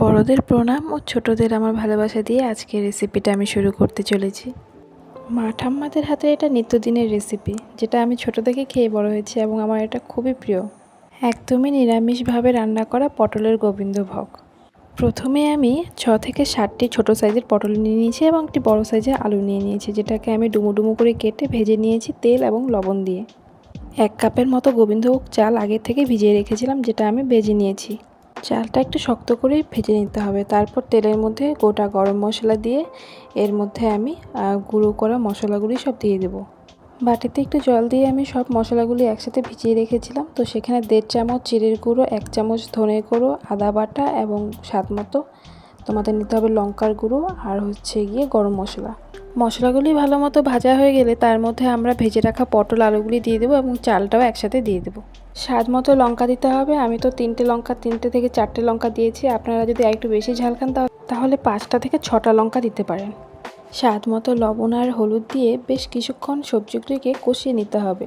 বড়দের প্রণাম ও ছোটদের আমার ভালোবাসা দিয়ে আজকের রেসিপিটা আমি শুরু করতে চলেছি। মা ঠাম্মাদের হাতে এটা নিত্যদিনের রেসিপি যেটা আমি ছোট থেকে খেয়ে বড় হয়েছি এবং আমার এটা খুবই প্রিয়। একদমই নিরামিষভাবে রান্না করা পটলের গোবিন্দভোগ। প্রথমে আমি ছ থেকে ষাটটি ছোট সাইজের পটল নিয়ে নিয়েছি এবং একটি বড় সাইজের আলু নিয়ে নিয়েছি, যেটাকে আমি ডুমো ডুমো করে কেটে ভেজে নিয়েছি তেল এবং লবণ দিয়ে। এক কাপের মতো গোবিন্দভোগ চাল আগে থেকে ভিজিয়ে রেখেছিলাম, যেটা আমি ভেজে নিয়েছি। চালটা একটু শক্ত করেই ভেজে নিতে হবে। তারপর তেলের মধ্যে গোটা গরম মশলা দিয়ে এর মধ্যে আমি গুঁড়ো করা মশলাগুলি সব দিয়ে দেবো। বাটিতে একটু জল দিয়ে আমি সব মশলাগুলি একসাথে ভিজিয়ে রেখেছিলাম। তো সেখানে দেড় চামচ চিড়ের গুঁড়ো, এক চামচ ধনে গুঁড়ো, আদা বাটা এবং স্বাদ মতো তোমাদের নিতে হবে লঙ্কার গুঁড়ো আর হচ্ছে গিয়ে গরম মশলা। মশলাগুলি ভালো মতো ভাজা হয়ে গেলে তার মধ্যে আমরা ভেজে রাখা পটল আলুগুলি দিয়ে দেবো এবং চালটাও একসাথে দিয়ে দেবো। স্বাদ মতো লঙ্কা দিতে হবে। আমি তো তিনটে লঙ্কা, তিনটে থেকে চারটে লঙ্কা দিয়েছি। আপনারা যদি একটু বেশি ঝাল খান তাহলে পাঁচটা থেকে ছটা লঙ্কা দিতে পারেন। স্বাদ মতো লবণ আর হলুদ দিয়ে বেশ কিছুক্ষণ সবজিগুলিকে কষিয়ে নিতে হবে।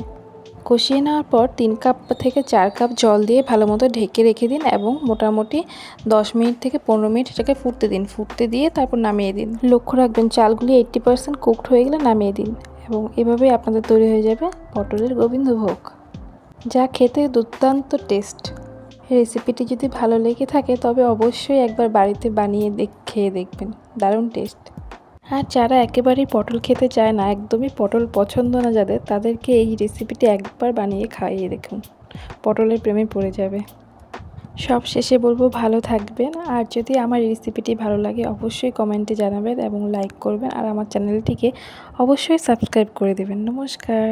কষিয়ে নেওয়ার পর তিন কাপ থেকে চার কাপ জল দিয়ে ভালো মতো ঢেকে রেখে দিন এবং মোটামুটি দশ মিনিট থেকে পনেরো মিনিট এটাকে ফুটতে দিন। ফুটতে দিয়ে তারপর নামিয়ে দিন। লক্ষ্য রাখবেন, চালগুলি এইট্টি পার্সেন্ট কুকড হয়ে গেলে নামিয়ে দিন এবং এভাবেই আপনাদের তৈরি হয়ে যাবে পটলের গোবিন্দভোগ। যা খেতে দুর্দান্ত টেস্ট রেসিপিটি যদি ভালো লেগে থাকে তবে অবশ্যই একবার বাড়িতে বানিয়ে খেয়ে দেখবেন। দারুণ টেস্ট আর যারা একেবারেই পটল খেতে চায় না, একদমই পটল পছন্দ না যাদের, তাদেরকে এই রেসিপিটি একবার বানিয়ে খাইয়ে দেখুন। পটলের প্রেমে পড়ে যাবে। সব শেষে বলব, ভালো থাকবেন। আর যদি আমার রেসিপিটি ভালো লাগে, অবশ্যই কমেন্টে জানাবেন এবং লাইক করবেন। আর আমার চ্যানেলটিকে অবশ্যই সাবস্ক্রাইব করে দেবেন। নমস্কার।